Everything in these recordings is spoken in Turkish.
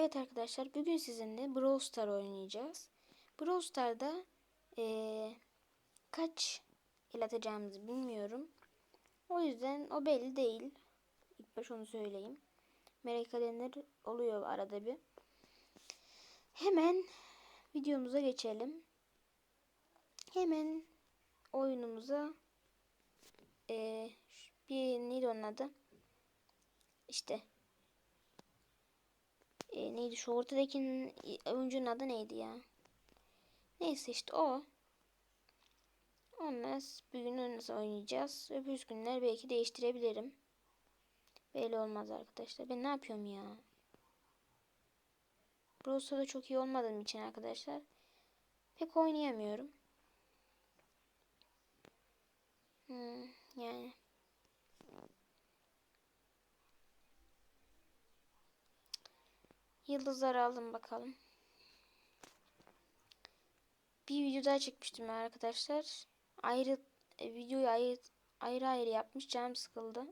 Evet arkadaşlar bugün sizinle Brawl Star oynayacağız. Brawl Star'da eee, kaç el atacağımızı bilmiyorum. O yüzden o belli değil. İlk baş onu söyleyeyim. Merak edenler oluyor arada bir. Hemen videomuza geçelim. Hemen oyunumuza eee, bir neydi onun adı? İşte e, neydi şu ortadakinin oyuncunun adı neydi ya? Neyse işte o. Onunla bugün nasıl oynayacağız. Öbür günler belki değiştirebilirim. Belli olmaz arkadaşlar. Ben ne yapıyorum ya? Browser'da çok iyi olmadığım için arkadaşlar. Pek oynayamıyorum. Hmm, yani. Yıldızları aldım bakalım. Bir video daha çekmiştim arkadaşlar. Ayrı e, videoyu ayrı ayrı ayrı yapmış. Canım sıkıldı.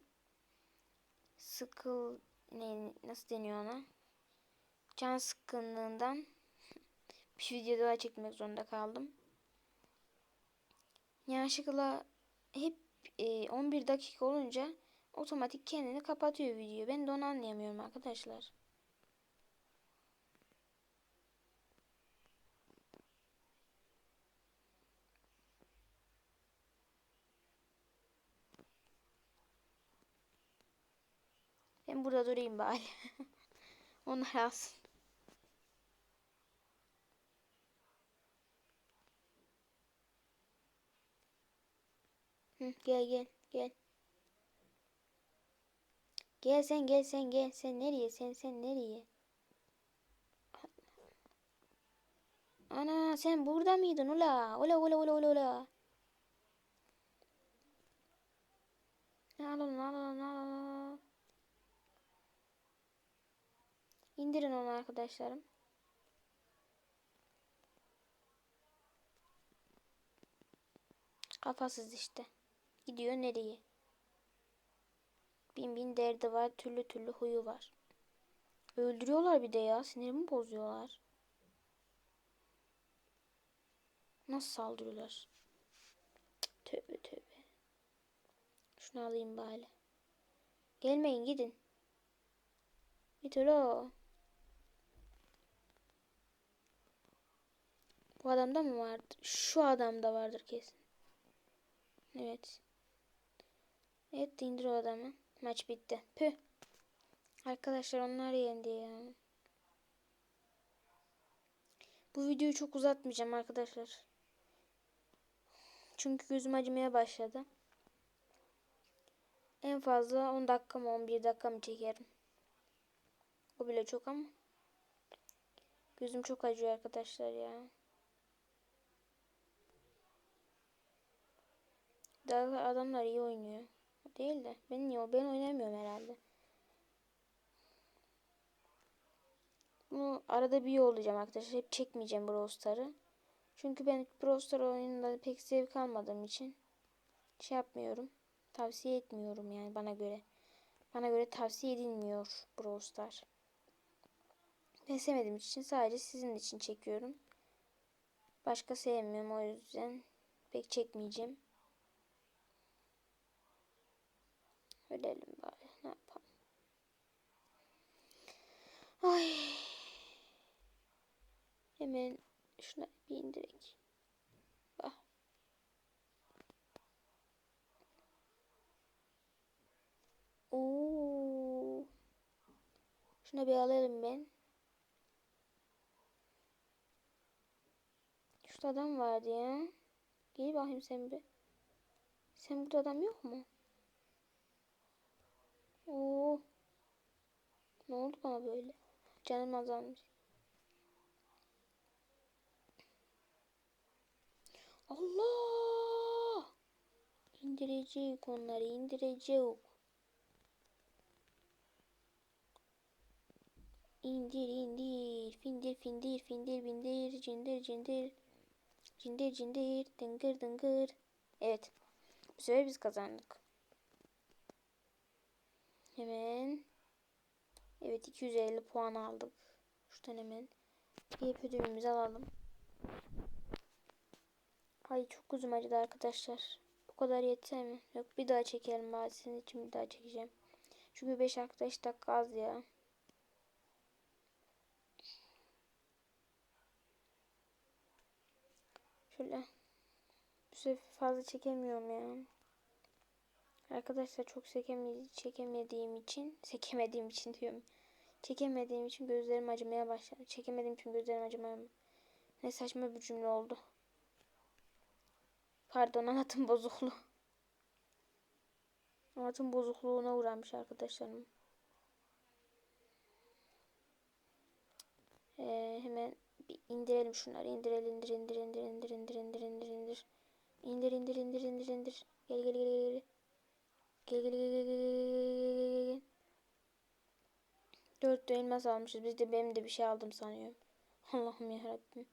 Sıkıl ne nasıl deniyor ona? Can sıkkınlığından bir video daha çekmek zorunda kaldım. Yanlışlıkla hep e, 11 dakika olunca otomatik kendini kapatıyor video. Ben de onu anlayamıyorum arkadaşlar. Ben burada durayım bari. Onlar alsın. Gel gel gel. Gel sen gel sen gel. Sen nereye? Sen sen nereye? Ana sen burada mıydın ula? Ula ula ula ula ula. Al onu al onu al onu. İndirin onu arkadaşlarım. Kafasız işte. Gidiyor nereye? Bin bin derdi var. Türlü türlü huyu var. Öldürüyorlar bir de ya. Sinirimi bozuyorlar. Nasıl saldırıyorlar? Tövbe tövbe. Şunu alayım bari. Gelmeyin gidin. Git ulo. Bu adamda mı vardı? Şu adamda vardır kesin. Evet. Evet indir o adamı. Maç bitti. Püh. Arkadaşlar onlar yendi ya. Bu videoyu çok uzatmayacağım arkadaşlar. Çünkü gözüm acımaya başladı. En fazla 10 dakika mı 11 dakika mı çekerim. O bile çok ama. Gözüm çok acıyor arkadaşlar ya. Daha adamlar iyi oynuyor. Değil de ben niye ben oynamıyorum herhalde. Bunu arada bir yollayacağım arkadaşlar. Hep çekmeyeceğim Brawl Star'ı. Çünkü ben Brawl Star oyununda pek zevk almadığım için şey yapmıyorum. Tavsiye etmiyorum yani bana göre. Bana göre tavsiye edilmiyor Brawl Star. Ben sevmediğim için sadece sizin için çekiyorum. Başka sevmiyorum o yüzden pek çekmeyeceğim. Ölelim bari. Ne yapalım? Ay. Hemen şuna bir indirek. Bak. Oo. Şuna bir alalım ben. Şurada adam vardı ya. Gel bakayım sen bir. Sen burada adam yok mu? Oo. Ne oldu bana böyle? Canım azalmış. Allah! İndirecek onları indirecek. İndir indir. Findir findir findir bindir. Cindir cindir. Cindir cindir. Dıngır dıngır. Evet. Bu sefer biz kazandık. Hemen. Evet 250 puan aldık. Şuradan hemen bir ödülümüzü alalım. Ay çok uzun acıdı arkadaşlar. Bu kadar yeter mi? Yok bir daha çekelim bari sizin için bir daha çekeceğim. Çünkü 5 arkadaş dakika az ya. Şöyle. Bu sefer fazla çekemiyorum ya. Arkadaşlar çok çekemedi çekemediğim için, çekemediğim için diyorum. Çekemediğim için gözlerim acımaya başladı. Çekemediğim için gözlerim acımaya Ne saçma bir cümle oldu. Pardon anlatım bozukluğu. Anlatım bozukluğuna uğramış arkadaşlarım. Ee, hemen bir indirelim şunları. İndirelim, indir, indir, indir, indir, indir, indir, indir, indir. İndir, indir, indir, indir, indir. Gel, gel, gel, gel. Gel. Dört elmas almışız. Biz de benim de bir şey aldım sanıyorum. Allah'ım ya Rabbim.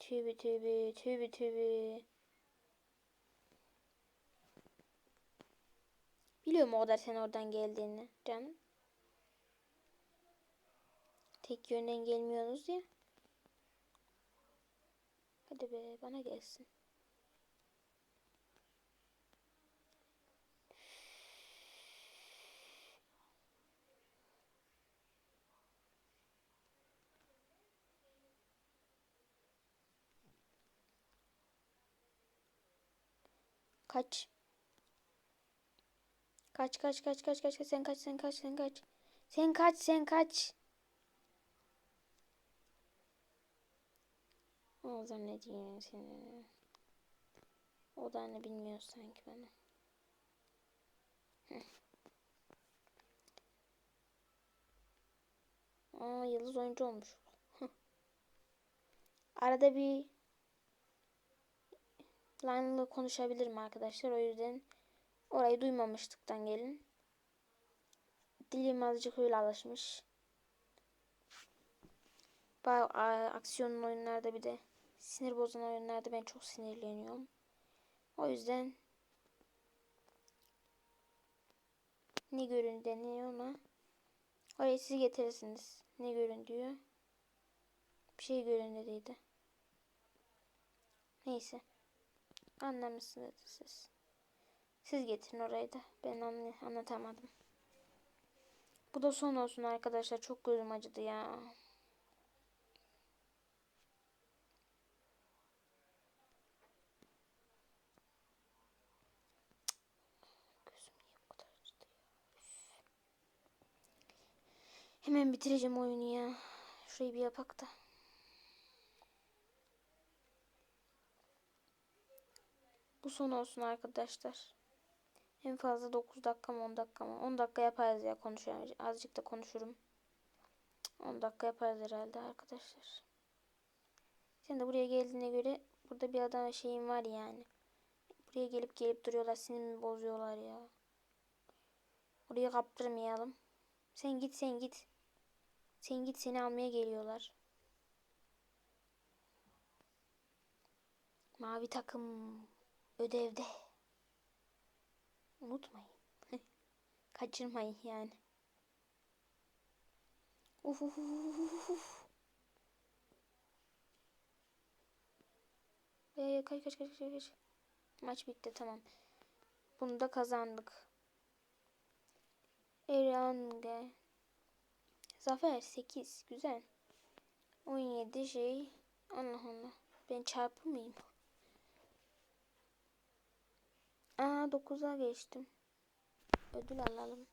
Tübi tübi tübi tübi. Biliyorum o kadar sen oradan geldiğini canım. Tek yönden gelmiyorsunuz ya. Hadi be bana gelsin. Kaç. Kaç kaç kaç kaç kaç sen kaç sen kaç sen kaç. Sen kaç sen kaç. O zannediyor seni. O da ne bilmiyor sanki bana. Aa yıldız oyuncu olmuş. Arada bir line'la konuşabilirim arkadaşlar. O yüzden orayı duymamıştıktan gelin. Dilim azıcık öyle alışmış. Bayağı aksiyonlu oyunlarda bir de sinir bozan oyunlarda ben çok sinirleniyorum. O yüzden ne görün deniyor ona. Oraya siz getirirsiniz. Ne görün diyor. Bir şey görün dediydi. Neyse. Anlamışsınız siz. Siz getirin orayı da. Ben anla anlatamadım. Bu da son olsun arkadaşlar. Çok gözüm acıdı ya. Hemen bitireceğim oyunu ya. Şurayı bir yapak da. Bu son olsun arkadaşlar. En fazla 9 dakika mı 10 dakika mı? 10 dakika yaparız ya konuşuyorum. Azıcık da konuşurum. 10 dakika yaparız herhalde arkadaşlar. Sen de buraya geldiğine göre burada bir adam şeyim var yani. Buraya gelip gelip duruyorlar. Sinirimi bozuyorlar ya. Oraya kaptırmayalım. Sen git sen git. Sen git seni almaya geliyorlar. Mavi takım ödevde. Unutmayın. Kaçırmayın yani. Uf uf uf uf. Ee, kaç kaç kaç kaç. Maç bitti tamam. Bunu da kazandık. Erange. Zafer 8. Güzel. 17 şey. Allah Allah. Ben çarpı mıyım? Aa 9'a geçtim. Ödül alalım.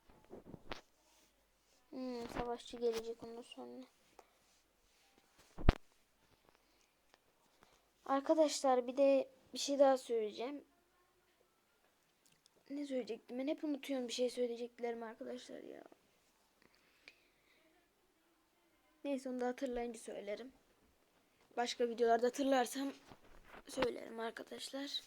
Hmm, savaşçı gelecek ondan sonra. Arkadaşlar bir de bir şey daha söyleyeceğim. Ne söyleyecektim? Ben hep unutuyorum bir şey söyleyeceklerimi arkadaşlar ya. Neyse onu da hatırlayınca söylerim. Başka videolarda hatırlarsam söylerim arkadaşlar.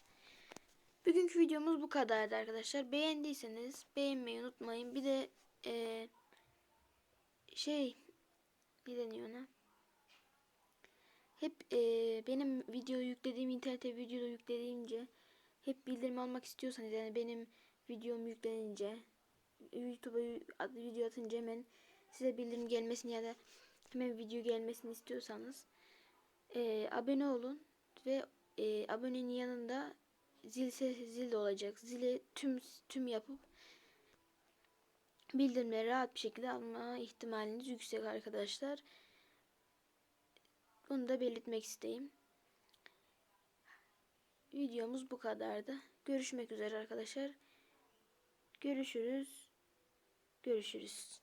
Bugünkü videomuz bu kadardı arkadaşlar. Beğendiyseniz beğenmeyi unutmayın. Bir de ee, şey ne deniyor ona? Hep e, benim video yüklediğim internete video yüklediğince hep bildirim almak istiyorsanız yani benim videom yüklenince YouTube'a video atınca hemen size bildirim gelmesini ya da hemen video gelmesini istiyorsanız e, abone olun ve e, abonenin yanında zil ses zil de olacak. Zili tüm tüm yapıp bildirimleri rahat bir şekilde alma ihtimaliniz yüksek arkadaşlar. Bunu da belirtmek isteyeyim. Videomuz bu kadardı. Görüşmek üzere arkadaşlar. Görüşürüz. Görüşürüz.